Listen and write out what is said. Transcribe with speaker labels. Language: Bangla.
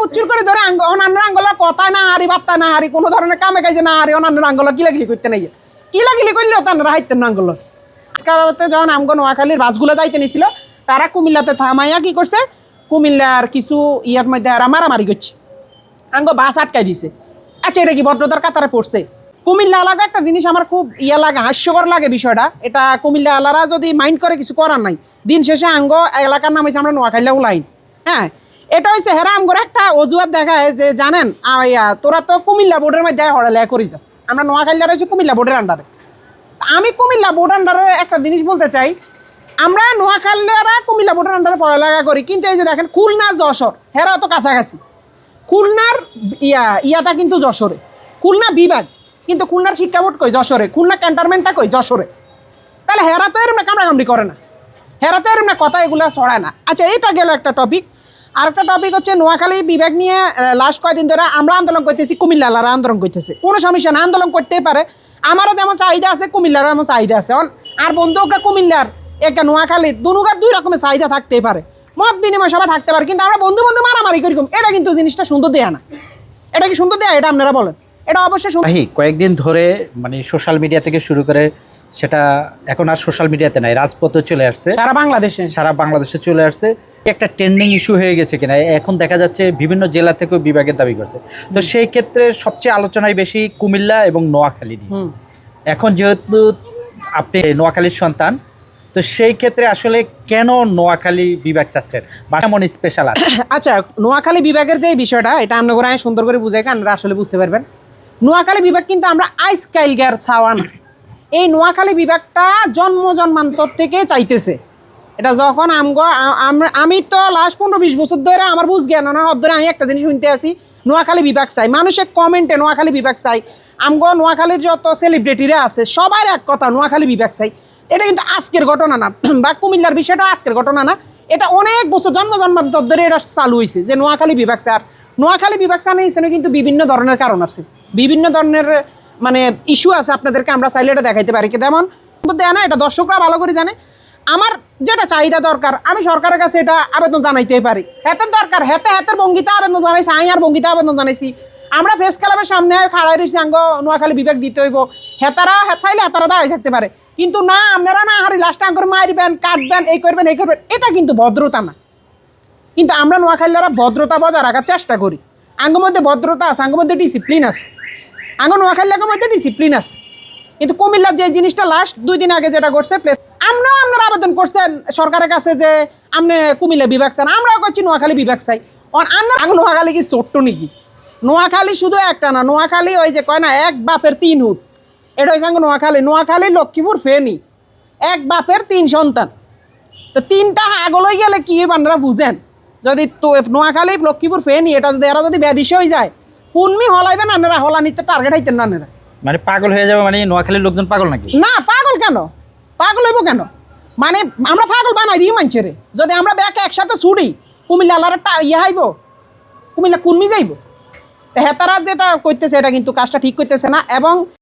Speaker 1: বুচ্চুর করে ধরে অনান্যের আঙ্গলা কথায় না হারি বাত্তা না হারি, কোনো ধরনের কামে কাজে না হারি অনান্যের আঙ্গলা কিলাকিলি করতে নাই। কিলাকিলি করলে তারা হাইতেন না আঙ্গল। আজকালতে যখন আমগো নোয়াখালীর বাসগুলো যাইতে নিছিল, তারা কুমিল্লাতে থামাইয়া কি করছে? কুমিল্লার কিছু ইয়ার মধ্যে আর মারামারি করছে। আঙ্গ বাস আটকাই দিছে। আচ্ছা এটা কি ভদ্রতার কাতারে পড়ছে? কুমিল্লা এলাকা একটা জিনিস আমার খুব ইয়া লাগে, হাস্যকর লাগে বিষয়টা। এটা কুমিল্লা এলারা যদি মাইন্ড করে কিছু করার নাই, দিন শেষে আঙ্গ এলাকার নাম হয়েছে আমরা নোয়াখাইলেও লাইন হ্যাঁ এটা হয়েছে হেরা আমগর একটা অজুহাত দেখায় যে, জানেন তোরা তো কুমিল্লা বোর্ডের মধ্যে হড়ালেয়া করি যাস আমরা নোয়াখাইলার হয়েছে কুমিল্লা বোর্ডের আন্ডারে আমি কুমিল্লা বোর্ড আন্ডারে একটা জিনিস বলতে চাই, আমরা নোয়াখালীরা কুমিল্লা বোর্ডের আন্ডারে পড়ালেখা করি, কিন্তু এই যে দেখেন, খুলনা যশোর, হেরা তো কাছাকাছি। খুলনার ইয়া, ইয়াটা কিন্তু যশোরে। খুলনা বিভাগ, কিন্তু খুলনার শিক্ষা বোর্ড কই? যশোরে। খুলনা ক্যান্টনমেন্টটা কই? যশোরে। তাহলে হেরা তো এরম না কামড়াকামড়ি করে না। হেরা তো এরম না কথা এগুলো ছড়ায় না। আচ্ছা এটা গেল একটা টপিক আরেকটা টপিক হচ্ছে নোয়াখালী বিভাগ নিয়ে লাস্ট কয়েকদিন ধরে আমরা আন্দোলন করতেছি কুমিল্লারা আন্দোলন করতেছে। কোনো সমস্যা না আন্দোলন করতেই পারে। আমারও যেমন চাহিদা আছে কুমিল্লারও এমন চাহিদা আছে। আর বন্ধুকে কুমিল্লার একটা নোয়াখালীর দুনুকার দুই রকমের চাহিদা থাকতেই পারে। মত বিনিময় সবাই থাকতে পারে কিন্তু আমরা বন্ধু বন্ধু মারামারি করি এটা কিন্তু জিনিসটা সুন্দর দেয়া না। এটা কি সুন্দর দেয়া? এটা আপনারা বলেন। এটা অবশ্যই
Speaker 2: কয়েকদিন ধরে মানে সোশ্যাল মিডিয়া থেকে শুরু করে সেটা এখন আর সোশ্যাল মিডিয়াতে নাই রাজপথে চলে আসছে।
Speaker 1: সারা বাংলাদেশে।
Speaker 2: সারা বাংলাদেশে চলে আসছে। একটা ট্রেন্ডিং ইস্যু হয়ে গেছে কিনা? এখন দেখা যাচ্ছে বিভিন্ন জেলা থেকেও বিভাগের দাবি করছে। তো সেই ক্ষেত্রে সবচেয়ে আলোচনায় বেশি কুমিল্লা এবং নোয়াখালী নিয়ে। এখন যেহেতু আপনি নোয়াখালীর সন্তান তো সেই ক্ষেত্রে আসলে কেন নোয়াখালী বিভাগ চাচ্ছেন? বা এমন স্পেশাল আছে?
Speaker 1: আচ্ছা নোয়াখালী বিভাগের যে বিষয়টা এটা আমরা করে সুন্দর করে বুঝাই আপনারা আসলে বুঝতে পারবেন। নোয়াখালী বিভাগ কিন্তু আমরা আইস কাইলগার ছাওয়া না। এই নোয়াখালী বিভাগটা জন্ম জন্মান্তর থেকে চাইতেছে। এটা যখন আমগো আম- তো লাস্ট পনেরো বিশ বছর ধরে আমার বুঝ জ্ঞান না ধরে আমি একটা জিনিস শুনতে আসি নোয়াখালী বিভাগ চাই। মানুষের কমেন্টে নোয়াখালী বিভাগ চাই। আমগো নোয়াখালীর যত সেলিব্রিটিরা আছে সবার এক কথা, নোয়াখালী বিভাগ চাই। এটা কিন্তু আজকের ঘটনা না। বা কুমিল্লার বিষয়টা আজকের ঘটনা না। এটা অনেক বছর জন্ম জন্মান্তর ধরে এটা চালু হয়েছে যে নোয়াখালী বিভাগ আর নোয়াখালী বিভাগ চানে হিসেবে কিন্তু বিভিন্ন ধরনের কারণ আছে। বিভিন্ন ধরনের মানে ইস্যু আছে আপনাদেরকে আমরা চাইলে এটা দেখাইতে পারি। যেমন তো দেয় না, এটা দর্শকরা ভালো করে জানে। আমার যেটা চাহিদা দরকার, আমি সরকারের কাছে এটা আবেদন জানাইতেই পারি। হেতের দরকার, হেতে হেতের বঙ্গিতে আবেদন জানাইছি আই আর বঙ্গিতে আবেদন জানাইছি। আমরা ফেস ক্লাবের সামনে খাড়াই রয়েছি আঙ্গ নোয়াখালী বিবেক দিতে হইব। হেতারা, হেতাইলে হেতারা দাঁড়াই থাকতে পারে। কিন্তু না, আপনারা না হারি লাস্ট আঙ্গর মারবেন কাটবেন, এই করবেন এই করবেন, এটা কিন্তু ভদ্রতা না। কিন্তু আমরা নোয়াখালীরা ভদ্রতা বজায় রাখার চেষ্টা করি। আঙ্গের মধ্যে ভদ্রতা আছে আঙ্গের মধ্যে ডিসিপ্লিন আছে। আঙ্গ নোয়াখালীর মধ্যে ডিসিপ্লিন আছে। কিন্তু কুমিল্লার যে জিনিসটা লাস্ট দুই দিন আগে যেটা করছে প্লেস আমরাও আপনারা আবেদন করছেন সরকারের কাছে যে আপনি কুমিল্লা বিভাগ চান আমরাও করছি নোয়াখালী বিভাগ চাই। আন্না আঙ্গ নোয়াখালী কি ছোট্ট নাকি? নোয়াখালী শুধু একটা না নোয়াখালী ওই যে কয় না এক বাপের তিন হুত। এটা হয়েছে নোয়াখালী নোয়াখালী লক্ষ্মীপুর ফেনি। এক বাপের তিন সন্তান। তো তিনটা আগলই গেলে কি আপনারা বুঝেন? যদি তো নোয়াখালী লক্ষ্মীপুর ফেনি এটা যদি এরা যদি ব্যাধিস হয়ে যায় কুনমি হলাইবেন আপনারা? হলানি তো টার্গেট হাইতেন না আপনারা?
Speaker 2: মানে পাগল হয়ে যাবে মানে নোয়াখালীর লোকজন পাগল নাকি?
Speaker 1: না পাগল কেন? পাগল হইব কেন? মানে আমরা পাগল বানাই দিই মানুষের। যদি আমরা ব্যাকে একসাথে ছুড়ি কুমিল্লা আলার একটা ইয়ে হাইব, কুমিল্লা কুর্মি যাইব। তো হেতারা যেটা করতেছে এটা কিন্তু কাজটা ঠিক করতেছে না। এবং